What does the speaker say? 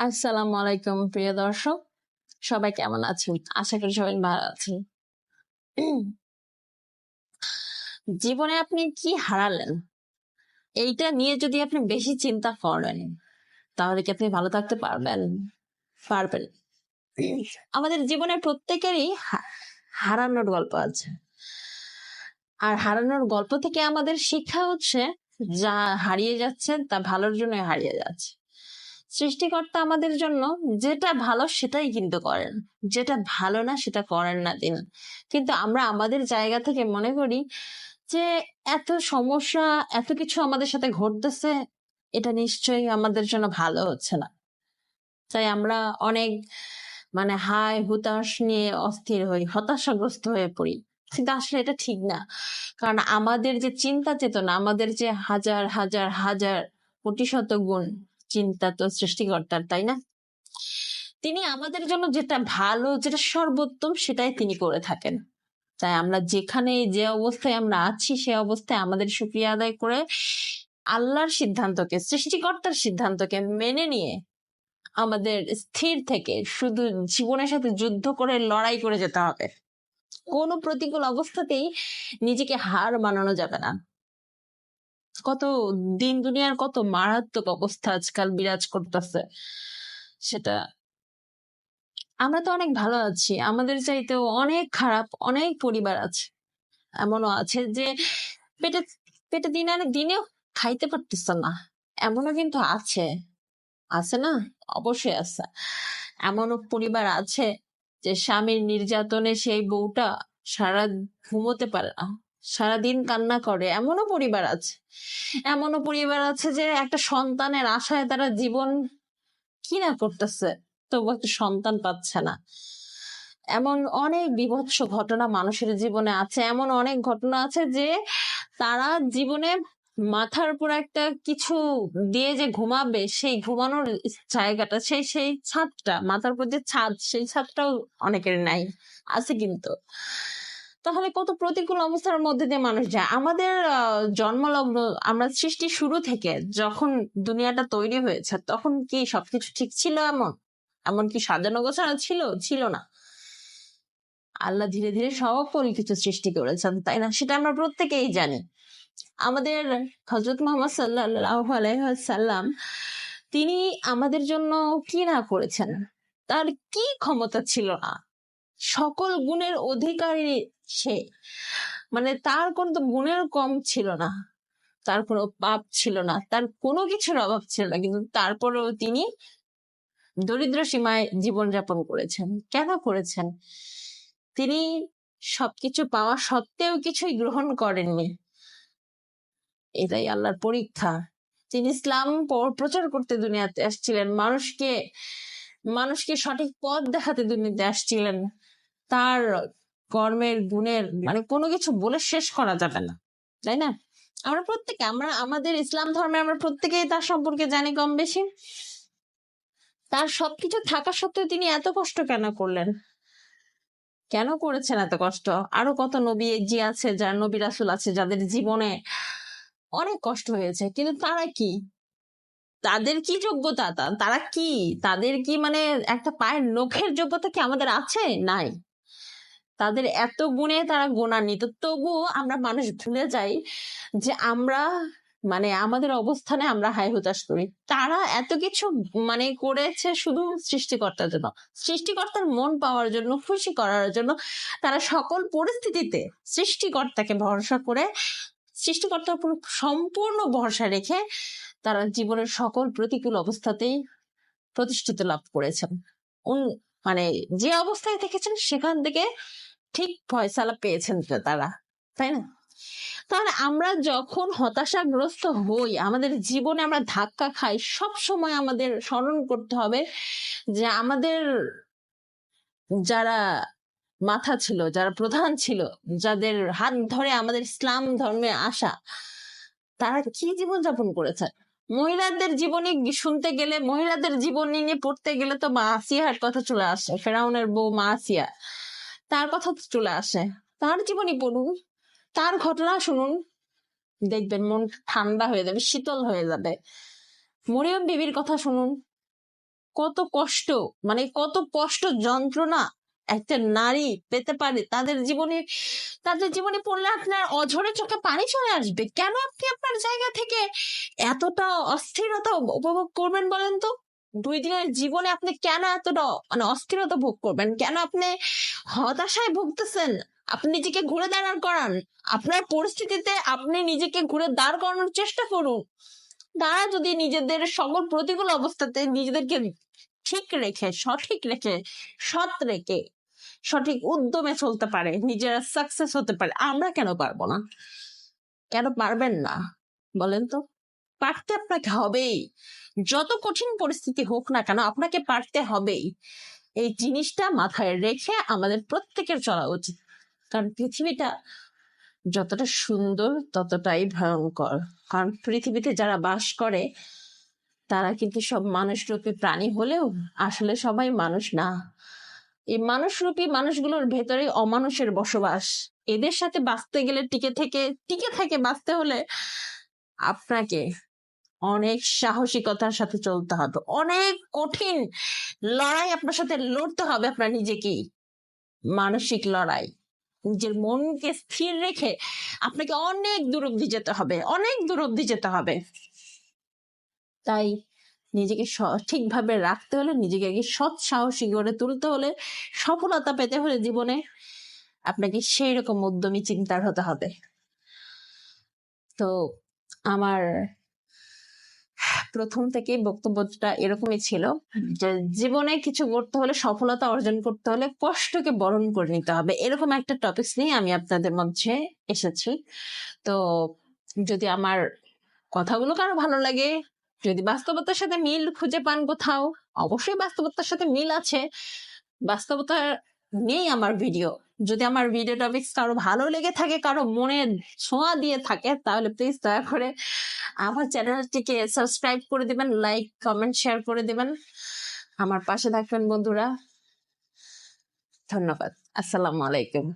আসসালামু আলাইকুম, প্রিয় দর্শক। সবাই কেমন আছেন? আশা করি সবাই ভালো আছেন। জীবনে আপনি কি হারালেন? এইটা নিয়ে যদি আপনি বেশি চিন্তা করেন, তাহলে কি আপনি ভালো থাকতে পারবেন? পারবেন। আমাদের জীবনে প্রত্যেকেরই হারানোর গল্প আছে। আর হারানোর গল্প থেকে আমাদের শিক্ষা হচ্ছে, যা হারিয়ে যাচ্ছে, তা ভালোর জন্য হারিয়ে যাচ্ছে। সৃষ্টিকর্তা আমাদের জন্য যেটা ভালো সেটাই কিন্তু করেন। যেটা ভালো না সেটা করেন না তিনি। কিন্তু আমরা আমাদের জায়গা থেকে মনে করি যে এত সমস্যা, এত কিছু আমাদের সাথে ঘটতেছে, এটা নিশ্চয়ই আমাদের জন্য ভালো হচ্ছে না। তাই আমরা অনেক মানে হায় হুতাশ নিয়ে অস্থির হই, হতাশাগ্রস্ত হয়ে পড়ি। কিন্তু আসলে এটা ঠিক না। কারণ আমাদের যে চিন্তা চেতনা, আমাদের যে হাজার হাজার হাজার কোটি শত গুণ চিন্তা তো সৃষ্টিকর্তার, তাই না? তিনি আমাদের জন্য যেটা ভালো, যেটা সর্বোত্তম সেটাই তিনি করে থাকেন। তাই আমরা যেখানে যে অবস্থায় আমরা আছি, সে অবস্থায় আমাদের সুক্রিয়া আদায় করে আল্লাহর সিদ্ধান্তকে, সৃষ্টিকর্তার সিদ্ধান্তকে মেনে নিয়ে আমাদের স্থির থেকে শুধু জীবনের সাথে যুদ্ধ করে লড়াই করে যেতে হবে। কোনো প্রতিকূল অবস্থাতেই নিজেকে হার মানানো যাবে না। কত দিন দুনিয়ার কত মারাত্মক অবস্থা আজকাল বিরাজ করতেছে, সেটা আমরা তো অনেক ভালো আছি। আমাদের চাইতেও অনেক খারাপ অনেক পরিবার আছে। এমনও আছে যে পেটে পেটে দিন আনে দিনেও খাইতে পারতেছে না। এমনও কিন্তু আছে। আছে না? অবশ্যই আছে। এমনও পরিবার আছে যে স্বামীর নির্যাতনে সেই বউটা সারা ঘুমোতে পারে না। সারাদিন কান্না করে, এমনও পরিবার আছে। এমনও পরিবার আছে যে একটা সন্তানের আশায় তারা জীবন কি না করতেছে, তবু একটা সন্তান পাচ্ছে না। এমন অনেক বিভৎস ঘটনা মানুষের জীবনে আছে। এমন অনেক ঘটনা আছে যে তারা জীবনে মাথার উপর একটা কিছু দিয়ে যে ঘুমাবে, সেই ঘুমানোর জায়গাটা, সেই সেই ছাদটা, মাথার উপর যে ছাদ, সেই ছাদটাও অনেকের নাই, আছে কিন্তু। তাহলে কত প্রতিকূল অবস্থার মধ্যে দিয়ে মানুষ যায়? আমাদের জন্মলগ্ন, আমরা সৃষ্টি শুরু থেকে যখন দুনিয়াটা তৈরি হয়েছে, তখন কি সবকিছু ঠিক ছিল এমন? এমন কি সাজানো গোছানো ছিল? ছিল না। আল্লাহ ধীরে ধীরে সকল কিছু সৃষ্টি করেছেন, তাই না? সেটা আমরা প্রত্যেকেই জানি। আমাদের হজরত মোহাম্মদ সাল্লাহ আলাইসাল্লাম তিনি আমাদের জন্য কি না করেছেন? তার কি ক্ষমতা ছিল না? সকল গুণের অধিকারী সে মানে তার কোনো তো গুণের কম ছিল না। তার কোনো পাপ ছিল না। তার কোনো কিছুর অভাব ছিল না। কিন্তু তারপরেও তিনি দরিদ্র সীমায় জীবনযাপন করেছেন। কেন করেছেন? তিনি সবকিছু পাওয়া সত্ত্বেও কিছুই গ্রহণ করেননি। এটাই আল্লাহর পরীক্ষা। তিনি ইসলাম প্রচার করতে দুনিয়াতে আসছিলেন। মানুষকে মানুষকে সঠিক পথ দেখাতে দুনিয়াতে আসছিলেন। তার কর্মের গুণের মানে কোনো কিছু বলে শেষ করা যাবে না তাই না? আমরা প্রত্যেকে আমরা আমাদের ইসলাম ধর্মে আমরা প্রত্যেকেই তার সম্পর্কে জানি কম বেশি। তার সবকিছু থাকা সত্ত্বেও তিনি এত কষ্ট কেন করলেন? কেন করেছেন এত কষ্ট? আরও কত নবী জি আছে যার নবী রাসুল আছে যাদের জীবনে অনেক কষ্ট হয়েছে কিন্তু তারা কি? তাদের কি যোগ্যতা? তা- তারা কি? তাদের কি মানে একটা পায়ের নখের যোগ্যতা কি আমাদের আছে? নাই। তাদের এত গুণে তারা গুণান্বিত তবুও আমরা মানুষ ভুলে যাই যে আমরা মানে আমাদের অবস্থানে আমরা হাই হতাশ করি। তারা এত কিছু মানে করেছে শুধু সৃষ্টিকর্তার জন্য সৃষ্টিকর্তার মন পাওয়ার জন্য, খুশি করার জন্য তারা সকল পরিস্থিতিতে সৃষ্টিকর্তাকে ভরসা করে, সৃষ্টিকর্তার উপর সম্পূর্ণ ভরসা রেখে তারা জীবনের সকল প্রতিকূল অবস্থাতেই প্রতিষ্ঠিত লাভ করেছেন। মানে যে অবস্থায় থেকেছেন সেখান থেকে ঠিক ফয়সালা পেয়েছেন তারা, তাই না? তাহলে আমরা যখন হতাশাগ্রস্ত হই, আমাদের জীবনে আমরা ধাক্কা খাই, সব সময় আমাদের স্মরণ করতে হবে যে আমাদের যারা মাথা ছিল, যারা প্রধান ছিল, যাদের হাত ধরে আমাদের ইসলাম ধর্মে আসা, তারা কি জীবন যাপন করেছে? মহিলাদের জীবনী শুনতে গেলে, মহিলাদের জীবনী নিয়ে পড়তে গেলে তো মা আসিয়ার কথা চলে আসে, ফেরাউনের বউ মা আসিয়া। তার কথা চলে আসে। তার জীবনী পড়ুন, তার ঘটনা শুনুন। দেখবেন মন ঠান্ডা হয়ে যাবে, শীতল হয়ে যাবে। মরিয়ম বিবির কথা শুনুন। কত কষ্ট মানে কত কষ্ট যন্ত্রণা একটা নারী পেতে পারে তাদের জীবনে। তাদের জীবনে পড়লে আপনার অঝরে চোখে পানি চলে আসবে। কেন আপনি আপনার জায়গা থেকে এতটা অস্থিরতা উপভোগ করবেন বলেন তো? দুই দিনের জীবনে আপনি কেন এতটা মানে অস্থিরতা ভোগ করবেন? কেন আপনি হতাশায় ভুগতেছেন? আপনি নিজেকে ঘুরে দাঁড়ান করান। আপনার পরিস্থিতিতে আপনি নিজেকে ঘুরে দাঁড় করানোর চেষ্টা করুন। তারা যদি নিজেদের সকল প্রতিকূল অবস্থাতে নিজেদেরকে ঠিক রেখে, সঠিক রেখে, সৎ রেখে, সঠিক উদ্যমে চলতে পারে, নিজেরা সাকসেস হতে পারে, আমরা কেন পারব না? কেন পারবেন না? বলেন তো। পারতে আপনাকে হবেই। যত কঠিন পরিস্থিতি হোক না কেন আপনাকে পারতে হবেই। এই জিনিসটা মাথায় রেখে আমাদের প্রত্যেকের চলা উচিত। কারণ পৃথিবীটা যতটা সুন্দর, ততটাই ভয়ঙ্কর। কারণ পৃথিবীতে যারা বাস করে, তারা কিন্তু সব মানুষরূপী প্রাণী হলেও আসলে সবাই মানুষ না। এই মানুষরূপী মানুষগুলোর ভেতরে অমানুষের বসবাস। এদের সাথে বাঁচতে গেলে টিকে থেকে টিকে থেকে বাঁচতে হলে আপনাকে অনেক সাহসিকতার সাথে চলতে হবে। অনেক কঠিন লড়াই আপনার সাথে লড়তে হবে আপনার নিজেকেই। মানসিক লড়াই। নিজের মনকে স্থির রেখে আপনাকে অনেক দূর অব্দি যেতে হবে, অনেক দূর অব্দি যেতে হবে। তাই নিজেকে সঠিকভাবে রাখতে হলে, নিজেকে সৎ সাহসী করে তুলতে হলে, সফলতা পেতে হলে জীবনে আপনাকে সেই রকম উদ্যমী চিন্তার হতে হবে। তো আমার প্রথম থেকেই বক্তব্যটা এরকমই ছিল যে জীবনে কিছু করতে হলে সফলতা অর্জন করতে হলে কষ্টকে বরণ করে নিতে হবে। এরকম একটা টপিকস নিয়ে আমি আপনাদের মধ্যে এসেছি। তো যদি আমার কথাগুলো কারও ভালো লাগে, যদি বাস্তবতার সাথে মিল খুঁজে পান কোথাও, অবশ্যই বাস্তবতার সাথে মিল আছে। বাস্তবতা নেই আমার ভিডিও যদি আমার ভিডিও টপিক্স কারও ভালো লেগে থাকে, কারও মনে ছোঁয়া দিয়ে থাকে, তাহলে প্লিজ দয়া করে আমার চ্যানেলটিকে সাবস্ক্রাইব করে দিবেন লাইক কমেন্ট শেয়ার করে দিবেন। আমার পাশে থাকবেন বন্ধুরা। ধন্যবাদ। আসসালামু আলাইকুম।